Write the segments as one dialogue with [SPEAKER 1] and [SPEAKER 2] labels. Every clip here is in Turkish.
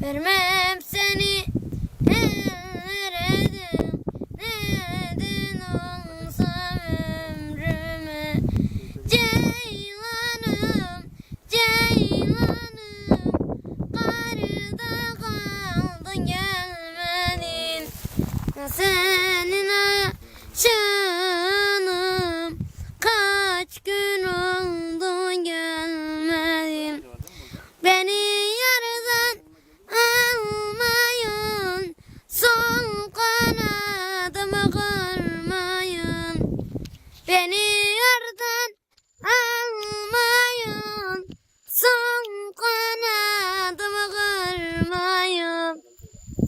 [SPEAKER 1] Vermem seni. Ellere de neden olsa ömrüme Ceylanım, ceylanım Karıda kaldın gelmedin. Senin aşığınım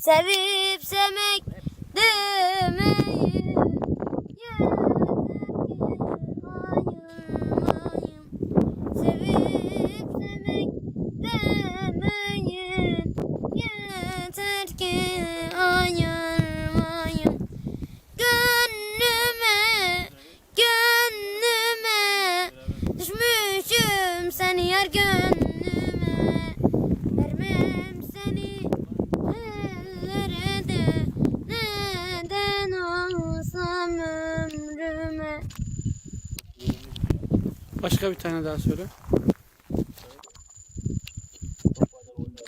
[SPEAKER 1] Sevip sevmek demeyin Sevip sevmek demeyin Yeter ki ayırmayın Gönlüme, gönlüme Düşmüşüm seni yar gönlüme Vermem seni ellere de Neden olsam ömrüme
[SPEAKER 2] Başka bir tane daha söyle.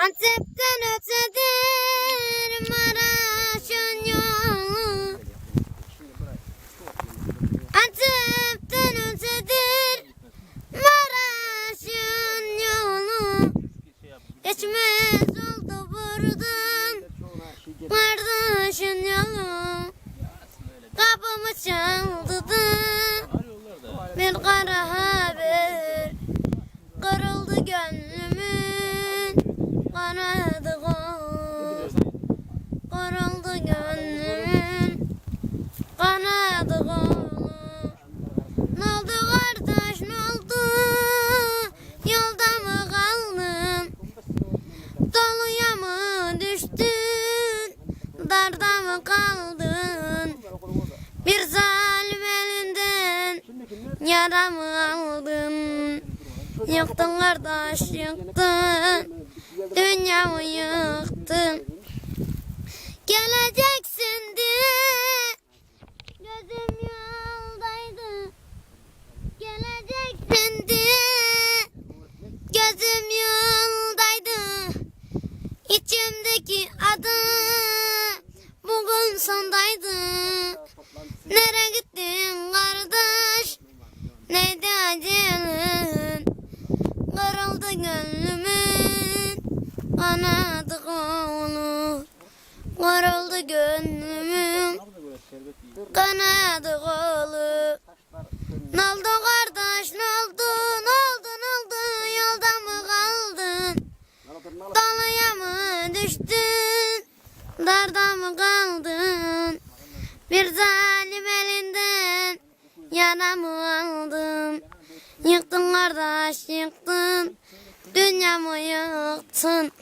[SPEAKER 1] Antep'ten ötedir Maraş'ın yolu. Antep'ten ötedir Maraş'ın yolu. Geçmez oldu buradan Kardeşin yolu. Kapımı çaldı da Bir kara gönlümün Kanadı Kırıldı gönlümün Kanadı Ne oldu kardeş ne oldu? Yolda mı kaldın? Doluya mı düştün? Darda mı kaldın? Bir zalim elinden Yaramı aldın Yıktın kardeş yıktın. Dünyamı yıktın Geleceksin diye. Gözüm yoldaydı. Geleceksin diye. Gözüm yoldaydı. İçimdeki adı Bugün sondaydı. Nereye gittin kardeş Neydi acelin Kırıldı gönlümün Kanadı kolu Kırıldı gönlümün Kanadı kolu. Ne oldu kardeş oldu ne oldu Yolda mı kaldın? Dalıya mı düştün? Darda mı kaldın? Bir zalim elinden Yana mı aldın? Yıktın kardeş yıktın. Dünyamı yıktın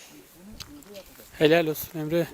[SPEAKER 2] Helal olsun Emre.